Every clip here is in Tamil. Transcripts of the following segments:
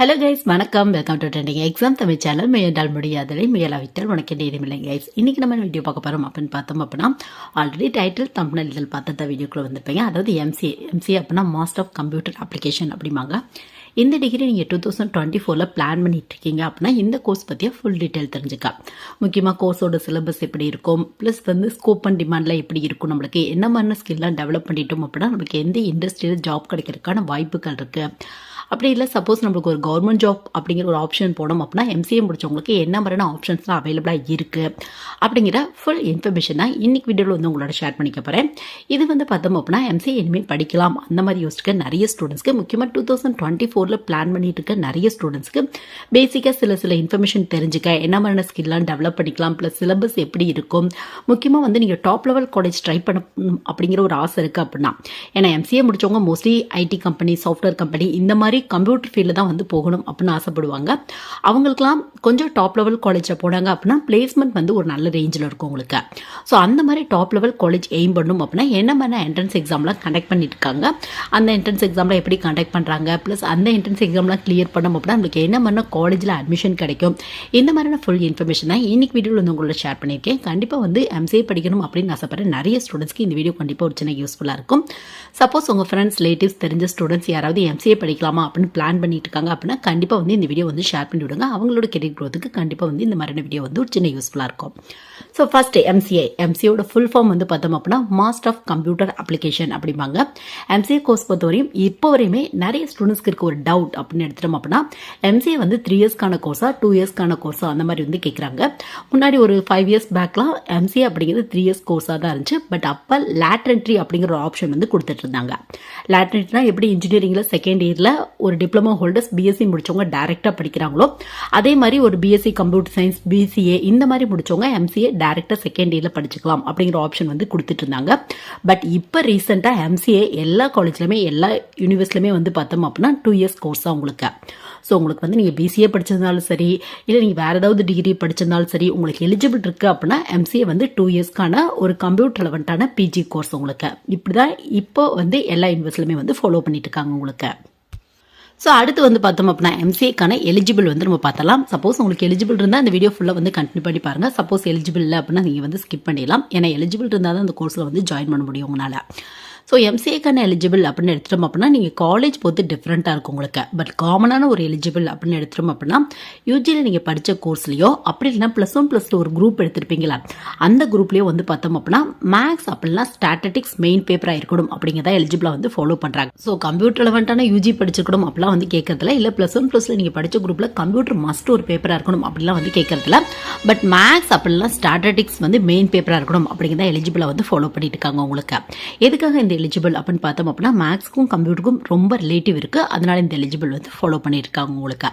ஹலோ கைஸ் வணக்கம். Welcome to trending exam Tamil channel முயன்றால் முடியாததை முயலாவிட்டால் உனக்கு நேரமில்லை கைஸ் இன்னைக்கு நம்ம வீடியோ பார்க்க போகிறோம் அப்படின்னு பார்த்தோம் அப்படின்னா ஆல்ரெடி டைட்டில் தம்பனல் இதில் பார்த்த வீடியோக்குள்ளே வந்திருப்பீங்க. அதாவது எம்சி எம்சி அப்படின்னா மாஸ்டர் ஆஃப் கம்ப்யூட்டர் அப்ளிகேஷன் அப்படிம்பாங்க. இந்த டிகிரி நீங்கள் டூ தௌசண்ட் டுவெண்ட்டி ஃபோரில் பிளான் பண்ணிட்டு இருக்கீங்க அப்படின்னா இந்த கோர்ஸ் பற்றிய ஃபுல் டீட்டெயில் தெரிஞ்சுக்க. முக்கியமாக கோர்ஸோட சிலபஸ் எப்படி இருக்கும்? ப்ளஸ் வந்து ஸ்கோப் அண்ட் டிமாண்டில் எப்படி இருக்கும்? நம்மளுக்கு என்ன மாதிரி ஸ்கில்லாம் டெவலப் பண்ணிட்டோம் அப்படின்னா நம்மளுக்கு எந்த இண்டஸ்ட்ரியில் ஜாப் கிடைக்கிறதுக்கான வாய்ப்புகள் இருக்குது அப்படி இல்லை சப்போஸ் நம்மளுக்கு ஒரு கவர்மெண்ட் ஜாப் அப்படிங்கிற ஒரு ஆப்ஷன் போனோம் அப்படின்னா எம்சிஏ முடிச்சவங்களுக்கு என்ன மாதிரியான ஆப்ஷன்ஸ்லாம் அவைலபிளாக இருக்குது அப்படிங்கிற ஃபுல் இன்ஃபர்மேஷன் தான் இன்றைக்கி வீடியோவில் வந்து உங்களோட ஷேர் பண்ணிக்க போகிறேன் இது வந்து பார்த்தோம் அப்படின்னா எம்சிஏ இனிமேல் படிக்கலாம். அந்த மாதிரி யோசிச்சுக்க நிறைய ஸ்டூடெண்ட்ஸ்க்கு முக்கியமாக டூ தௌசண்ட் டுவெண்ட்டி ஃபோரில் பிளான் பண்ணிட்டு இருக்க நிறைய ஸ்டூடெண்ட்ஸ்க்கு பேசிக்காக சில சில இன்ஃபர்மேஷன் தெரிஞ்சுக்க என்ன மாதிரியான ஸ்கில்லாம் டெவலப் பண்ணிக்கலாம் ப்ளஸ் சிலபஸ் எப்படி இருக்கும் முக்கியமாக வந்து நீங்கள் டாப் லெவல் காலேஜ் ட்ரை பண்ண அப்படிங்கிற ஒரு ஆசை இருக்குது அப்படின்னா ஏன்னா எம்சிஏ முடிச்சவங்க mostly IT company software company இந்த மாதிரி கம்ப்யூட்டர் ஃபீல்டில் தான் வந்து போகணும் அப்படின்னு ஆசைப்படுவாங்க. அவங்களுக்குலாம் கொஞ்சம் டாப் லெவல் காலேஜில் போனாங்க அப்படின்னா பிளேஸ்மெண்ட் வந்து ஒரு நல்ல ரேஞ்சில் இருக்கும் உங்களுக்கு. ஸோ அந்த மாதிரி டாப் லெவல் காலேஜ் எய்ம் பண்ணணும் அப்படின்னா என்ன மாதிரி என்ட்ரன்ஸ் எக்ஸாம்லாம் கண்டக்ட் பண்ணிட்டு இருக்காங்க? அந்த என்ட்ரன்ஸ் எக்ஸாமில் எப்படி கண்டக்ட் பண்ணுறாங்க ப்ளஸ் அந்த என்ட்ரன்ஸ் எக்ஸாம்லாம் கிளியர் பண்ணோம் அப்படின்னா நம்மளுக்கு என்ன மாதிரி காலேஜில் அட்மிஷன் கிடைக்கும்? இந்த மாதிரியான ஃபுல் இன்ஃபர்மேஷன் தான் இன்னைக்கு வீடியோவில் வந்து உங்களோட ஷேர் பண்ணியிருக்கேன். கண்டிப்பாக வந்து எம்சிஏ படிக்கணும் அப்படின்னு ஆசைப்பட்ற நிறைய ஸ்டூடெண்ட்ஸ்க்கு இந்த வீடியோ கண்டிப்பாக ஒரு சின்ன யூஸ்ஃபுல்லாக இருக்கும். சப்போஸ் உங்கள் ஃப்ரெண்ட்ஸ் ரிலேட்டிவ்ஸ் தெரிஞ்ச ஸ்டூடெண்ட்ஸ் யாராவது எம்சிஏ படிக்கலாமா அப்படின்னு பிளான் பண்ணிட்டு இருக்காங்க அப்படின்னா கண்டிப்பாக வந்து இந்த வீடியோ வந்து ஷேர் பண்ணி விடுங்க. அவங்களோட கெரியர் க்ரோத்துக்கு கண்டிப்பாக வந்து இந்த மாதிரியான வீடியோ வந்து ஒரு சின்ன யூஸ்ஃபுல்லாக இருக்கும். ஸோ ஃபஸ்ட்டு எம்சிஏ எம்சியோட ஃபுல் ஃபார்ம் வந்து பார்த்தோம் அப்படின்னா மாஸ்டர் ஆஃப் கம்ப்யூட்டர் அப்ளிகேஷன் அப்படிம்பாங்க. எம்சிஏ கோர்ஸ் பொறுத்தவரையும் இப்போ வரையுமே நிறைய ஸ்டூடெண்ட்ஸ்க்கு இருக்க ஒரு டவுட் அப்படின்னு எடுத்துட்டோம் அப்படின்னா எம்சிஏ வந்து த்ரீ இயர்ஸ்க்கான கோர்ஸா டூ இயர்ஸ்க்கான கோர்ஸா அந்த மாதிரி வந்து கேட்குறாங்க முன்னாடி ஒரு ஃபைவ் இயர்ஸ் பேக்லாம் எம்சிஏ அப்படிங்கிறது த்ரீ இயர்ஸ் கோர்ஸாக தான் இருந்துச்சு. பட் அப்போ லேட்ரன்ட்ரி அப்படிங்கிற ஒரு ஆப்ஷன் வந்து கொடுத்துட்டு இருந்தாங்க. லேட்ரன்ட்ரினா எப்படி இன்ஜினியரிங்கில் செகண்ட் இயரில் ஒரு டிப்ளமோ ஹோல்டர்ஸ் பிஎஸ்சி முடிச்சவங்க டேரெக்டாக படிக்கிறாங்களோ அதே மாதிரி ஒரு பிஎஸ்சி கம்ப்யூட்டர் சயின்ஸ் பிசிஏ இந்த மாதிரி முடிச்சவங்க எம்சிஏ டைரெக்டாக செகண்ட் இயரில் படிச்சுக்கலாம் அப்படிங்கிற ஆப்ஷன் வந்து கொடுத்துட்டு இருந்தாங்க. பட் இப்போ ரீசெண்டாக எம்சிஏ எல்லா காலேஜ்லையுமே எல்லா யூனிவர்ஸ்லையுமே வந்து பார்த்தோம் அப்படின்னா டூ இயர்ஸ் கோர்ஸ் தான் உங்களுக்கு. ஸோ உங்களுக்கு வந்து நீங்கள் பிசிஏ படிச்சிருந்தாலும் சரி இல்லை நீங்கள் வேறு ஏதாவது டிகிரி படிச்சிருந்தாலும் சரி உங்களுக்கு எலிஜிபிள் இருக்குது அப்படின்னா எம்சிஏ வந்து டூ இயர்ஸ்க்கான ஒரு கம்ப்யூட்டர் ரெலவெண்ட்டான பிஜி கோர்ஸ் உங்களுக்கு. இப்படி தான் இப்போ வந்து எல்லா யூனிவர்ஸ்லையுமே வந்து ஃபாலோ பண்ணிட்டு இருக்காங்க உங்களுக்கு. ஸோ அடுத்து வந்து பார்த்தோம் அப்படின்னா எம்சிஏக்கான எலிஜிபிள் வந்து நம்ம பார்த்தலாம். சப்போஸ் உங்களுக்கு எலிஜிபிள் இருந்தால் இந்த வீடியோ ஃபுல்லாக வந்து கண்டினியூ பண்ணி பாருங்கள் சப்போஸ் எலிஜிபிள் இல்லை அப்படின்னா நீங்கள் வந்து ஸ்கிப் பண்ணிடலாம். ஏன்னா எலிஜிபிள் இருந்தால் தான் அந்த கோர்ஸில் வந்து ஜாயின் பண்ண முடியும் உங்களால். ஸோ எம்சிஏக்கான எலிஜிபிள் அப்படின்னு எடுத்துட்டோம் அப்படின்னா நீங்கள் காலேஜ் பொறுத்து டிஃப்ரெண்ட்டாக இருக்கும் உங்களுக்கு. பட் காமனான ஒரு எலிஜிபிள் அப்படின்னு எடுத்துட்டோம் அப்படின்னா யூஜியில் நீங்கள் படித்த கோர்ஸ்லையோ அப்படி இல்லைனா ப்ளஸ் ஒன் ப்ளஸ் டூ ஒரு குரூப் எடுத்திருப்பீங்களா? அந்த குரூப்லேயோ வந்து பார்த்தோம் அப்படின்னா மேக்ஸ் அப்படின்னா ஸ்டாட்டிக்ஸ் மெயின் பேப்பராக இருக்கணும் அப்படிங்கிறத எலிஜிபிளாக வந்து ஃபாலோ பண்ணுறாங்க ஸோ கம்ப்யூட்டர் லெவன்ட்டான யூஜி படிச்சிருக்கணும் அப்படிலாம் வந்து கேட்கறதுல இல்லை ப்ளஸ் ஒன் ப்ளஸில் நீங்கள் படித்த குரூப்பில் கம்ப்யூட்டர் மஸ்ட் ஒரு பேப்பராக இருக்கணும் அப்படிலாம் வந்து கேட்கறதுல பட் மேக்ஸ் அப்படிலாம் ஸ்டாட்டிக்ஸ் வந்து மெயின் பேப்பராக இருக்கணும் அப்படிங்கிறத எலிஜிபிளாக வந்து ஃபாலோ பண்ணிட்டு இருக்காங்க உங்களுக்கு. எதுக்காக இந்த எலிஜிபிள் அப்படின்னு பார்த்தோம் அப்படின்னா மேக்ஸ்க்கும் கம்ப்யூட்டருக்கும் ரொம்ப ரிலேட்டிவ் இருக்குது அதனால் இந்த எலிஜிபிள் வந்து ஃபாலோ பண்ணியிருக்காங்க உங்களுக்கு.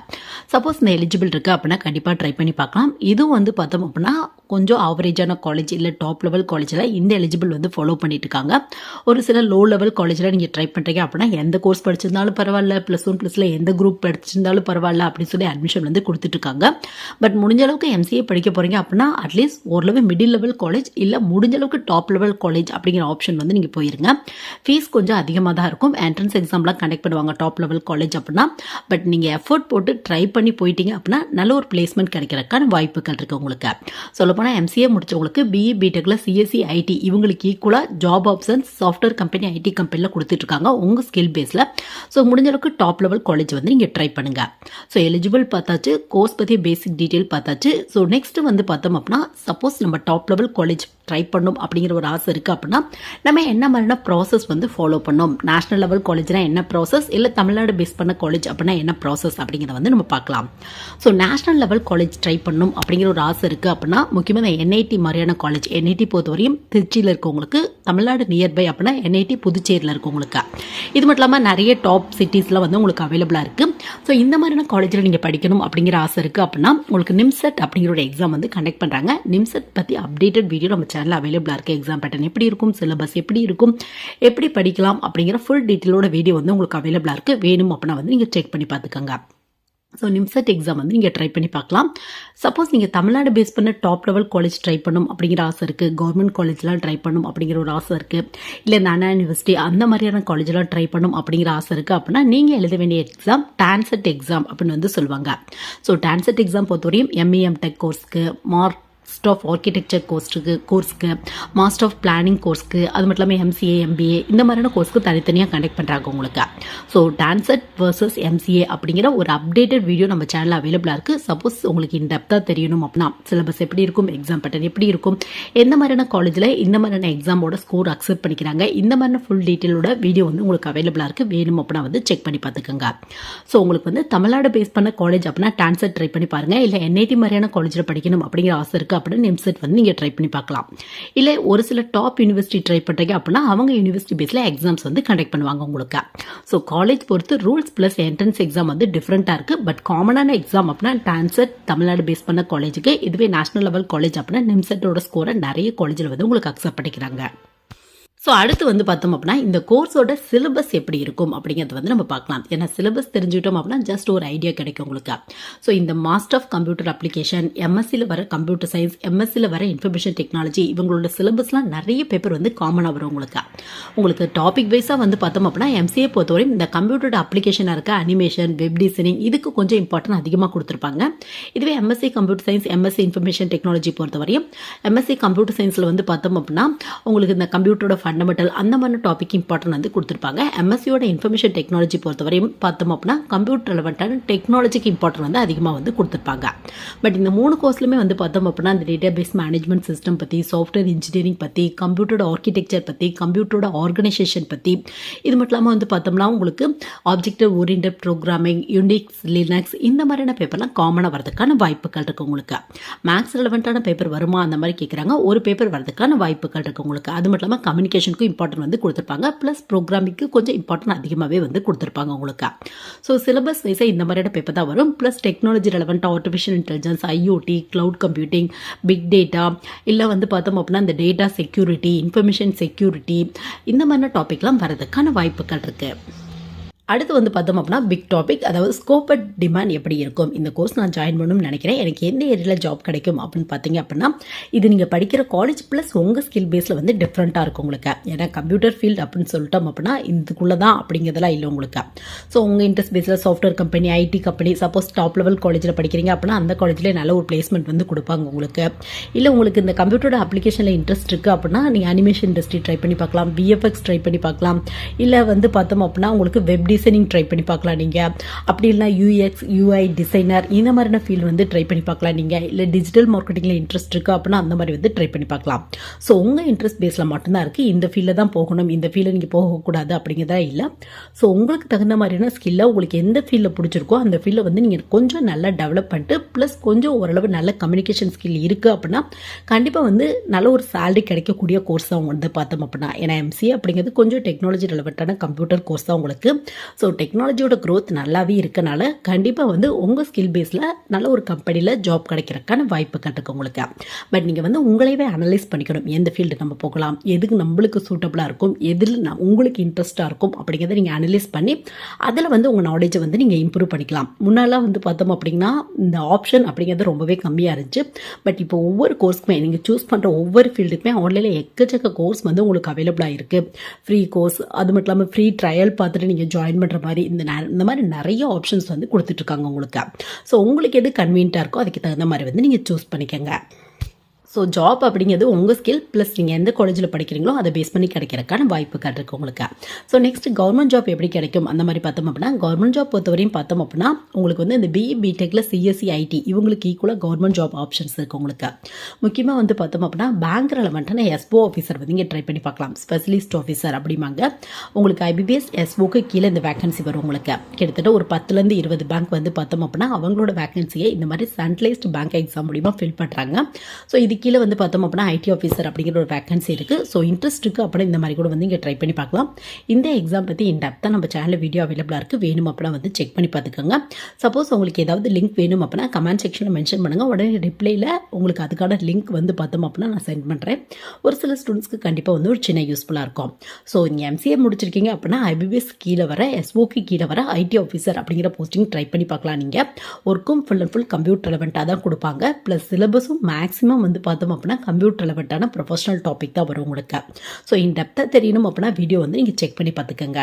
சப்போஸ் இந்த எலிஜிபிள் இருக்குது அப்படின்னா கண்டிப்பாக ட்ரை பண்ணி பார்க்கலாம். இதுவும் வந்து பார்த்தோம் அப்படின்னா கொஞ்சம் ஆவரேஜான காலேஜ் இல்லை டாப் லெவல் காலேஜில் இந்த எலிஜிபிள் வந்து ஃபாலோ பண்ணிட்டு இருக்காங்க ஒரு சில லோ லெவல் காலேஜில் நீங்கள் ட்ரை பண்ணுறீங்க அப்படின்னா எந்த கோர்ஸ் படிச்சிருந்தாலும் பரவாயில்ல ப்ளஸ் ஒன் ப்ளஸில் எந்த குரூப் படிச்சிருந்தாலும் பரவாயில்ல அப்படின்னு சொல்லி அட்மிஷன் வந்து கொடுத்துட்ருக்காங்க பட் முடிஞ்ச அளவுக்கு எம்சிஏ படிக்க போகிறீங்க அப்படின்னா அட்லீஸ்ட் ஓரளவு மிடில் லெவல் காலேஜ் இல்லை முடிஞ்ச அளவுக்கு டாப் லெவல் காலேஜ் அப்படிங்கிற ஆப்ஷன் வந்து நீங்கள் போயிருங்க. ஃபீஸ் கொஞ்சம் அதிகமாக தான் இருக்கும். என்ட்ரன்ஸ் எக்ஸாம்லாம் கண்டக்ட் பண்ணுவாங்க டாப் லெவல் காலேஜ் அப்படின்னா. பட் நீங்கள் எஃபர்ட் போட்டு ட்ரை பண்ணி போயிட்டீங்க அப்படின்னா நல்ல ஒரு பிளேஸ்மெண்ட் கிடைக்கிறதுக்கான வாய்ப்புகள் இருக்குது உங்களுக்கு. சொல்லப்போனால் எம்சிஏ முடிச்சவங்களுக்கு பிஇ பிடெக்கில் சிஎஸ்சி ஐடி இவங்களுக்கு ஈக்குவலாக job options software company IT கம்பெனியில் கொடுத்துட்ருக்காங்க உங்கள் ஸ்கில் பேஸில் ஸோ முடிஞ்ச அளவுக்கு டாப் லெவல் காலேஜ் வந்து நீங்கள் ட்ரை பண்ணுங்கள் ஸோ எலிஜிபிள் பார்த்தாச்சு கோர்ஸ் பற்றி பேசிக் டீட்டெயில் பார்த்தாச்சு. ஸோ நெக்ஸ்ட் வந்து பார்த்தோம் அப்படின்னா சப்போஸ் நம்ம டாப் லெவல் காலேஜ் ட்ரை பண்ணும் அப்படிங்கிற ஒரு ஆசை இருக்குது அப்படின்னா நம்ம என்ன மாதிரியான ப்ராசஸ் வந்து ஃபாலோ பண்ணோம்? நேஷனல் லெவல் காலேஜ்னா என்ன ப்ராசஸ் இல்லை தமிழ்நாடு பேஸ் பண்ண காலேஜ் அப்படின்னா என்ன ப்ராசஸ் அப்படிங்கிறத வந்து நம்ம பார்க்கலாம். So national level college try பண்ணும் அப்படிங்கிற ஒரு ஆசை இருக்குது அப்படின்னா முக்கியமாக இந்த என்ஐடி மாதிரியான காலேஜ் என்ஐடி பொறுத்தவரையும் திருச்சியில் இருக்கவங்களுக்கு தமிழ்நாடு நியர்பை அப்படின்னா என்ஐடி புதுச்சேரியில் இருக்கவங்களுக்கு. இது மட்டும் இல்லாமல் நிறைய டாப் சிட்டிஸில் வந்து உங்களுக்கு அவைலபிளாக இருக்குது ஸோ இந்த மாதிரியான காலேஜில் நீங்கள் படிக்கணும் அப்படிங்கிற ஆசை இருக்குது அப்படின்னா உங்களுக்கு நிம்செட் அப்படிங்கிற ஒரு எக்ஸாம் வந்து கண்டக்ட் பண்ணுறாங்க நிம்செட் பற்றி அப்டேட்டட் வீடியோ நம்ம சேனலில் அவைலபிளாக இருக்குது எக்ஸாம் பேட்டர்ன் எப்படி இருக்கும் சிலபஸ் எப்படி இருக்கும் எப்படி படிக்கலாம் அப்படிங்கிற ஃபுல் டீட்டெயிலோட வீடியோ வந்து உங்களுக்கு அவைலபிளாக இருக்குது வேணும் அப்படின்னா வந்து நீங்கள் செக் பண்ணி பார்த்துக்கோங்க. ஸோ நிம்செட் எக்ஸாம் வந்து நீங்கள் ட்ரை பண்ணி பார்க்கலாம். சப்போஸ் நீங்கள் தமிழ்நாடு பேஸ் பண்ண டாப் லெவல் காலேஜ் ட்ரை பண்ணும் அப்படிங்கிற ஆசை இருக்குது கவர்மெண்ட் காலேஜ்லாம் ட்ரை பண்ணும் அப்படிங்கிற ஒரு ஆசை இருக்குது இல்லை நானா யூனிவர்சிட்டி அந்த மாதிரியான காலேஜ்லாம் ட்ரை பண்ணும் அப்படிங்கிற ஆசை இருக்குது அப்படின்னா நீங்கள் எழுத வேண்டிய எக்ஸாம் டான்செட் எக்ஸாம் அப்படின்னு வந்து சொல்லுவாங்க. ஸோ டான்செட் எக்ஸாம் பொறுத்தவரையும் MEM tech கோர்ஸ்க்கு M Arch master of architecture கோர்ஸுக்கு கோர்ஸ்க்கு மாஸ்டர் ஆஃப் பிளானிங் கோர்ஸ்க்கு அது மட்டும் இல்லாமல் எம்சிஏ எம்பிஏ இந்த மாதிரியான கோர்ஸ்க்கு தனித்தனியாக கண்டக்ட் பண்ணுறாங்க உங்களுக்கு. ஸோ டான்சர் வர்சஸ் எம்சிஏ அப்படிங்கிற ஒரு அப்டேட்டட் வீடியோ நம்ம சேனலில் அவைலபிளாக இருக்குது சப்போஸ் உங்களுக்கு இன் டெப்த்தாக தெரியணும் அப்படின்னா சிலபஸ் எப்படி இருக்கும் எக்ஸாம் பேட்டர்ன் எப்படி இருக்கும் எந்த மாதிரியான காலேஜில் இந்த மாதிரியான எக்ஸாமோட ஸ்கோர் அக்செப்ட் பண்ணிக்கிறாங்க இந்த மாதிரியான ஃபுல் டீட்டெயிலோட வீடியோ வந்து உங்களுக்கு அவைலபிளாக இருக்குது வேணும் அப்படின்னா வந்து செக் பண்ணி பார்த்துக்கோங்க. ஸோ உங்களுக்கு வந்து தமிழ்நாடு பேஸ் பண்ண காலேஜ் அப்படின்னா டான்சர் ட்ரை பண்ணி பாருங்கள் இல்லை என்ஐடி மாதிரியான காலேஜில் படிக்கணும் அப்படிங்கிற ஆசை இருக்குது அப்படின்னு எம்செட் வந்து நீங்கள் ட்ரை பண்ணி பார்க்கலாம். இல்லை ஒரு சில டாப் யூனிவர்சிட்டி ட்ரை பண்ணுறீங்க அப்படின்னா அவங்க யூனிவர்சிட்டி பேஸில் எக்ஸாம்ஸ் வந்து கண்டக்ட் பண்ணுவாங்க உங்களுக்கு. ஸோ காலேஜ் பொறுத்து ரூல்ஸ் ப்ளஸ் என்ட்ரன்ஸ் எக்ஸாம் வந்து டிஃப்ரெண்ட்டாக இருக்குது பட் காமனான எக்ஸாம் அப்படின்னா டான்செட் தமிழ்நாடு பேஸ் பண்ண காலேஜுக்கு இதுவே நேஷனல் லெவல் காலேஜ் அப்படின்னா நிம்செட்டோட ஸ்கோரை நிறைய காலேஜில் வந்து உங்களுக்கு அக்செப்ட் பண்ணிக்கிறாங்க. ஸோ அடுத்து வந்து பார்த்தோம் அப்படின்னா இந்த கோர்ஸோட சிலபஸ் எப்படி இருக்கும் அப்படிங்கிறது வந்து நம்ம பார்க்கலாம். ஏன்னா சிலபஸ் தெரிஞ்சுக்கிட்டோம் அப்படின்னா ஜஸ்ட் ஒரு ஐடியா கிடைக்கும் உங்களுக்கு. ஸோ இந்த மாஸ்டர் ஆஃப் கம்ப்யூட்டர் அப்ளிகேஷன் எம்எஸ்சியில் வர கம்ப்யூட்டர் சயின்ஸ் எம்எஸ்சியில் வர இன்ஃபர்மேஷன் டெக்னாலஜி இவங்களோட சிலபஸ்லாம் நிறைய பேப்பர் வந்து காமனாக வரும் உங்களுக்கு. உங்களுக்கு டாபிக் வைஸாக வந்து பார்த்தோம் அப்படின்னா எம்சிஏ பொறுத்தவரையும் இந்த கம்ப்யூட்டரோட அப்ளிகேஷனாக இருக்க அனிமேஷன் வெப் டிசைனிங் இதுக்கு கொஞ்சம் இம்பார்ட்டன்ட் அதிகமாக கொடுத்துருப்பாங்க. இதுவே MSc computer science MSc information technology பொறுத்தவரையும் எம்எஸ்சி கம்ப்யூட்டர் சயின்ஸில் வந்து பார்த்தோம் அப்படின்னா உங்களுக்கு இந்த கம்ப்யூட்டரோட ஃபண்டமெண்டல் அந்த மாதிரி டாபிக் இம்பார்ட்டன் வந்து கொடுத்துருப்பாங்க. எம்எஸ்சியோட இன்ஃபர்மேஷன் டெக்னாலஜி பொறுத்தவரையும் பார்த்தோம் அப்படின்னா கம்ப்யூட்டர் ரெலவெண்ட்டான டெக்னாலஜிக்கு இம்பார்ட்டன் வந்து அதிகமாக வந்து கொடுத்துருப்பாங்க. பட் இந்த மூணு கோர்ஸ்லையுமே வந்து பார்த்தோம் அப்படின்னா இந்த டேட்டா பேஸ் மேனேஜ்மெண்ட் சிஸ்டம் பற்றி சாஃப்ட்வேர் இன்ஜினியரிங் பற்றி கம்ப்யூட்டரோட ஆர்கிடெக்சர் பற்றி கம்ப்யூட்டரோட ஆர்கனைசேஷன் பற்றி இது மட்டும் இல்லாமல் வந்து பார்த்தோம்னா உங்களுக்கு objective oriented programming Unix Linux இந்த மாதிரியான பேப்பர்லாம் காமனாக வரதுக்கான வாய்ப்புகள் இருக்குது உங்களுக்கு. மேக்ஸ் ரெலவெண்ட்டான பேப்பர் வருமா? அந்த மாதிரி கேட்குறாங்க ஒரு பேப்பர் வரதுக்கான வாய்ப்புகள் இருக்குது உங்களுக்கு. அது மட்டும் இல்லாமல் கம்யூனிகேஷனுக்கும் இம்பார்ட்டன்ட் வந்து கொடுத்துருப்பாங்க. ப்ளஸ் ப்ரோக்ராமிங்க்கு கொஞ்சம் இம்பார்ட்டன் அதிகமாகவே வந்து கொடுத்துருப்பாங்க உங்களுக்கு ஸோ சிலபஸ் வைஸாக இந்த மாதிரியான பேப்பர் தான் வரும். Plus technology ரெலவெண்ட்டாக artificial intelligence IoT cloud computing big data இல்லை வந்து பார்த்தோம் அப்படின்னா இந்த டேட்டா செக்யூரிட்டி இன்ஃபர்மேஷன் செக்யூரிட்டி இந்த மாதிரியான டாபிக்லாம் வரதுக்கான வாய்ப்புகள் இருக்குது அடுத்து வந்து பார்த்தோம் அப்படின்னா பிக் டாபிக் அதாவது ஸ்கோப் அட் டிமாண்ட் எப்படி இருக்கும்? இந்த கோர்ஸ் நான் ஜாயின் பண்ணணும்னு நினைக்கிறேன். எனக்கு எந்த ஏரியாவில் ஜாப் கிடைக்கும் அப்படின்னு பார்த்தீங்க அப்படின்னா இது நீங்கள் படிக்கிற காலேஜ் ப்ளஸ் உங்கள் ஸ்கில் பேஸில் வந்து டிஃப்ரெண்ட்டாக இருக்கும் உங்களுக்கு. ஏன்னா கம்ப்யூட்டர் ஃபீல்டு அப்படின்னு சொல்லிட்டோம் அப்படின்னா இதுக்குள்ளே தான் அப்படிங்கிறதெல்லாம் இல்லை உங்களுக்கு. ஸோ உங்கள் இன்ட்ரெஸ்ட் பேஸில் software company IT company suppose top level காலேஜில் படிக்கிறீங்க அப்படின்னா அந்த காலேஜில் நல்ல ஒரு பிளேஸ்மெண்ட் வந்து கொடுப்பாங்க உங்களுக்கு. இல்லை உங்களுக்கு இந்த கம்ப்யூட்டரோட அப்ளிகேஷனில் இன்ட்ரெஸ்ட் இருக்குது அப்படின்னா நீங்கள் அனிமேஷன் இண்டஸ்ட்ரி ட்ரை பண்ணி பார்க்கலாம் விஎஃப்எக்ஸ் ட்ரை பண்ணி பார்க்கலாம். இல்லை வந்து பார்த்தோம் அப்படின்னா உங்களுக்கு வெப் டிசைனிங் ட்ரை பண்ணி பார்க்கலாம் நீங்கள் அப்படி இல்லைனா யூஎக்ஸ் யூஐ டிசைனர் இந்த மாதிரியான ஃபீல்டு வந்து ட்ரை பண்ணி பார்க்கலாம் நீங்கள் இல்லை டிஜிட்டல் மார்க்கெட்டிங்கில் இன்ட்ரெஸ்ட் இருக்குது அப்படின்னா அந்த மாதிரி வந்து ட்ரை பண்ணி பார்க்கலாம். ஸோ உங்கள் இன்ட்ரெஸ்ட் பேஸில் மட்டும்தான் இருக்குது இந்த ஃபீல்டில் தான் போகணும். இந்த ஃபீல்டில் நீங்கள் போகக்கூடாது அப்படிங்கிறதா இல்லை. ஸோ உங்களுக்கு தகுந்த மாதிரியான ஸ்கில்லை உங்களுக்கு எந்த ஃபீல்டில் பிடிச்சிருக்கோ அந்த ஃபீல்டில் வந்து நீங்கள் கொஞ்சம் நல்லா டெவலப் பண்ணிட்டு ப்ளஸ் கொஞ்சம் ஓரளவு நல்ல கம்யூனிகேஷன் ஸ்கில் இருக்குது அப்படின்னா கண்டிப்பாக வந்து நல்ல ஒரு சேலரி கிடைக்கக்கூடிய கோர்ஸ் தான் வந்து பார்த்தோம் அப்படின்னா ஏன்னா எம்சிஏ அப்படிங்கிறது கொஞ்சம் டெக்னாலஜி ரிலவெண்ட்டான கம்ப்யூட்டர் கோர்ஸ் தான் உங்களுக்கு ஸோ டெக்னாலஜியோட க்ரோத் நல்லாவே இருக்கனால கண்டிப்பாக வந்து உங்கள் ஸ்கில் பேஸில் நல்ல ஒரு கம்பெனியில் ஜாப் கிடைக்கிறதுக்கான வாய்ப்பு கட்டுக்கு உங்களுக்கு. பட் நீங்கள் வந்து உங்களையவே அனலைஸ் பண்ணிக்கணும். எந்த ஃபீல்டு நம்ம போகலாம்? எதுக்கு நம்மளுக்கு சூட்டபுளாக இருக்கும்? எதில் நான் உங்களுக்கு இன்ட்ரெஸ்ட்டாக இருக்கும்? அப்படிங்கிறத நீங்கள் அனலைஸ் பண்ணி அதில் வந்து உங்கள் நாலேஜை வந்து நீங்கள் இம்ப்ரூவ் பண்ணிக்கலாம். முன்னாலாம் வந்து பார்த்தோம் அப்படின்னா இந்த ஆப்ஷன் அப்படிங்கிறது ரொம்பவே கம்மியாக இருந்துச்சு. பட் இப்போ ஒவ்வொரு கோர்ஸ்க்குமே நீங்கள் சூஸ் பண்ணுற ஒவ்வொரு ஃபீல்டுக்குமே ஆன்லைனில் எக்கச்சக்க கோர்ஸ் வந்து உங்களுக்கு அவைலபிளாக இருக்குது ஃப்ரீ கோர்ஸ் அது மட்டும் இல்லாமல் ஃப்ரீ ட்ரையல் பார்த்துட்டு நீங்கள் ஜாயின் பண்ணுற மாதிரி இந்த இந்த மாதிரி நிறைய ஆப்ஷன்ஸ் வந்து கொடுத்துட்ருக்காங்க உங்களுக்கு. ஸோ உங்களுக்கு எது கன்வீனியண்ட்டாக இருக்கோ அதுக்கு தகுந்த மாதிரி வந்து நீங்கள் சூஸ் பண்ணிக்கோங்க. ஸோ ஜாப் அப்படிங்கிறது உங்கள் ஸ்கில் ப்ளஸ் நீங்கள் எந்த காலேஜில் படிக்கிறீங்களோ அதை பேஸ் பண்ணி கிடைக்கிறதுக்கான வாய்ப்புகள் இருக்குது உங்களுக்கு. ஸோ நெக்ஸ்ட் கவர்மெண்ட் ஜாப் எப்படி கிடைக்கும்? அந்த மாதிரி பார்த்தோம் அப்படின்னா கவர்மெண்ட் ஜாப் பொறுத்தவரையும் பார்த்தோம் அப்படின்னா உங்களுக்கு வந்து இந்த பிஇ பிடெக்கில் சிஎஸ்சி ஐடி இவங்களுக்கு ஈக்குவலாக கவர்மெண்ட் ஜாப் ஆப்ஷன்ஸ் இருக்குது உங்களுக்கு. முக்கியமாக வந்து பார்த்தோம் அப்படின்னா பேங்க் ரெலவெண்ட்டான எஸ்ஓ ஆஃபீஸர் வந்து இங்கே ட்ரை பண்ணி பார்க்கலாம். ஸ்பெஷலிஸ்ட் ஆஃபீஸர் அப்படிம்பாங்க. உங்களுக்கு ஐபிபிஎஸ் எஸ்ஓக்கு கீழே இந்த வேகன்சி வரும் உங்களுக்கு. கிட்டத்தட்ட ஒரு பத்துலேருந்து இருபது பேங்க் வந்து பார்த்தோம் அப்படின்னா அவங்களோட வேகன்சியை இந்த மாதிரி சென்ட்ரலைஸ்டு பேங்க் எக்ஸாம் மூலிமா ஃபில் பண்ணுறாங்க ஸோ இதுக்கு கீழே வந்து பார்த்தோம் அப்படின்னா ஐடி ஆஃபீஸர் அப்படிங்கிற ஒரு வேக்கன்சி இருக்குது ஸோ இன்ட்ரெஸ்ட் இருக்குது அப்படின்னா இந்த மாதிரி கூட வந்து இங்கே ட்ரை பண்ணி பார்க்கலாம். இந்த எக்ஸாம் பற்றி இன் டெப்த்தாக நம்ம சேனலில் வீடியோ அவைலபிளாக இருக்குது வேணும் அப்படின்னா வந்து செக் பண்ணி பார்த்துக்கோங்க. சப்போஸ் உங்களுக்கு ஏதாவது லிங்க் வேணும் அப்படின்னா கமெண்ட் செக்ஷனில் மென்ஷன் பண்ணுங்கள் உடனே ரிப்ளைல உங்களுக்கு அதுக்கான லிங்க் வந்து பார்த்தோம் அப்படின்னா நான் சென்ட் பண்ணுறேன் ஒரு சில ஸ்டூடெண்ட்ஸ்க்கு கண்டிப்பாக வந்து ஒரு சின்ன யூஸ்ஃபுல்லாக இருக்கும். ஸோ நீங்கள் எம்சிஏ முடிச்சிருக்கீங்க அப்படின்னா ஐபிபிஎஸ் கீழே வர எஸ்ஓக்கு கீழே வர ஐடி ஆஃபீஸர் அப்படிங்கிற போஸ்டிங் ட்ரை பண்ணி பார்க்கலாம் நீங்கள் ஒர்க்கும் ஃபுல் அண்ட் ஃபுல் கம்ப்யூட்டர் ரெலவெண்ட்டாக தான் கொடுப்பாங்க. ப்ளஸ் சிலபஸும் மேக்ஸிமம் வந்து பார்த்தோம் அப்படின்னா கம்ப்யூட்டர் ரெலவெண்ட்டான ப்ரொஃபஷனல் டாபிக் தான் வரும் உங்களுக்கு. ஸோ இன் டெப்த்தாக தெரியணும் அப்படின்னா வீடியோ வந்து நீங்கள் செக் பண்ணி பார்த்துக்கோங்க.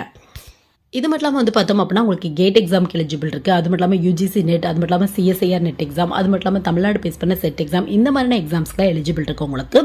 இது மட்டும் இல்லாமல் வந்து பார்த்தோம் அப்படின்னா உங்களுக்கு கேட் எக்ஸாம்க்கு எலிஜிபிள் இருக்குது அது மட்டும் இல்லாமல் யூஜிசி நெட் அது மட்டும் இல்லாமல் சிஎஸ்ஐஆர் நெட் எக்ஸாம் அது மட்டும் இல்லாமல் தமிழ்நாடு பேஸ் பண்ண செட் எக்ஸாம் இந்த மாதிரியான எக்ஸாம்ஸ்க்குலாம் எலிஜிபிள் இருக்குது உங்களுக்கு.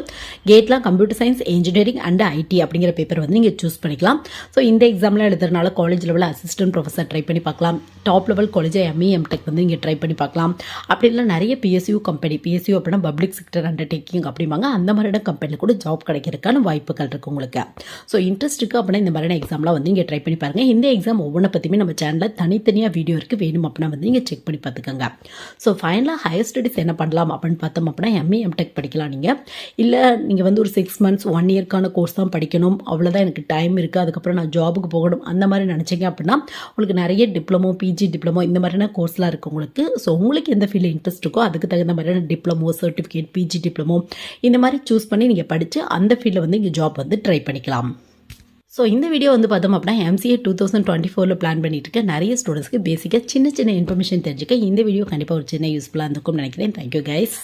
கேட்லாம் computer science engineering and IT அப்படிங்கிற பேப்பர் வந்து நீங்கள் சூஸ் பண்ணிக்கலாம். ஸோ இந்த எக்ஸாம்லாம் எழுதுறதுனால காலேஜ் லெவலில் அசிஸ்டன்ட் ப்ரொஃபஸர் ட்ரை பண்ணி பார்க்கலாம். Top level college ME MTech வந்து நீங்கள் ட்ரை பண்ணி பார்க்கலாம். அப்படி இல்லை நிறைய பிஎஸ்யூ கம்பெனி பிஎஸ்யூ அப்படின்னா பப்ளிக் செக்டர் அண்டர்டேக்கிங் அப்படிம்பாங்க. அந்த மாதிரியான கம்பெனியில் கூட ஜாப் கிடைக்கிறதுக்கான வாய்ப்புகள் இருக்குது உங்களுக்கு. ஸோ இன்ட்ரெஸ்ட் இருக்குது அப்படின்னா இந்த மாதிரியான எக்ஸாம்லாம் வந்து நீங்கள் ட்ரை பண்ணி பாருங்கள் இந்த எக்ஸாம் ஒவ்வொன்றை பற்றியுமே நம்ம சேனலில் தனித்தனியாக வீடியோ இருக்குது வேணும் அப்படின்னா வந்து நீங்கள் செக் பண்ணி பார்த்துக்கோங்க. ஸோ ஃபைனலாக ஹையர் ஸ்டடீஸ் என்ன பண்ணலாம் அப்படின்னு பார்த்தோம் அப்படின்னா எம்ஏ எம்டெக் படிக்கலாம் நீங்கள் இல்லை நீங்கள் வந்து ஒரு சிக்ஸ் மந்த்ஸ் ஒன் இயர்க்கான கோர்ஸ் தான் படிக்கணும். அவ்வளோதான் எனக்கு டைம் இருக்குது அதுக்கப்புறம் நான் ஜாபுக்கு போகணும். அந்த மாதிரி நினச்சிங்க அப்படின்னா உங்களுக்கு நிறைய டிப்ளமோ பிஜி டிப்ளமோ இந்த மாதிரியான கோர்ஸ்லாம் இருக்குது உங்களுக்கு. ஸோ உங்களுக்கு எந்த ஃபீல்டில் இன்ட்ரெஸ்ட் இருக்கோ அதுக்கு தகுந்த மாதிரியான டிப்ளமோ சர்டிஃபிகேட் பிஜி டிப்ளமோ இந்த மாதிரி சூஸ் பண்ணி நீங்கள் படித்து அந்த ஃபீல்டில் வந்து இங்கே ஜாப் வந்து ட்ரை பண்ணிக்கலாம். ஸோ இந்த வீடியோ வந்து பார்த்தோம் அப்படின்னா எம்சிஏ டூ தௌசண்ட் டுவெண்ட்டி ஃபோரில் பிளான் பண்ணிட்டு இருக்க நிறைய ஸ்டூடெண்ட்ஸ்க்கு பேசிக்காக சின்ன சின்ன இன்ஃபர்மேஷன் தெரிஞ்சுக்க இந்த வீடியோ கண்டிப்பாக ஒரு சின்ன யூஸ்ஃபுல்லாக இருந்துக்கும்னு நினைக்கிறேன். Thank you guys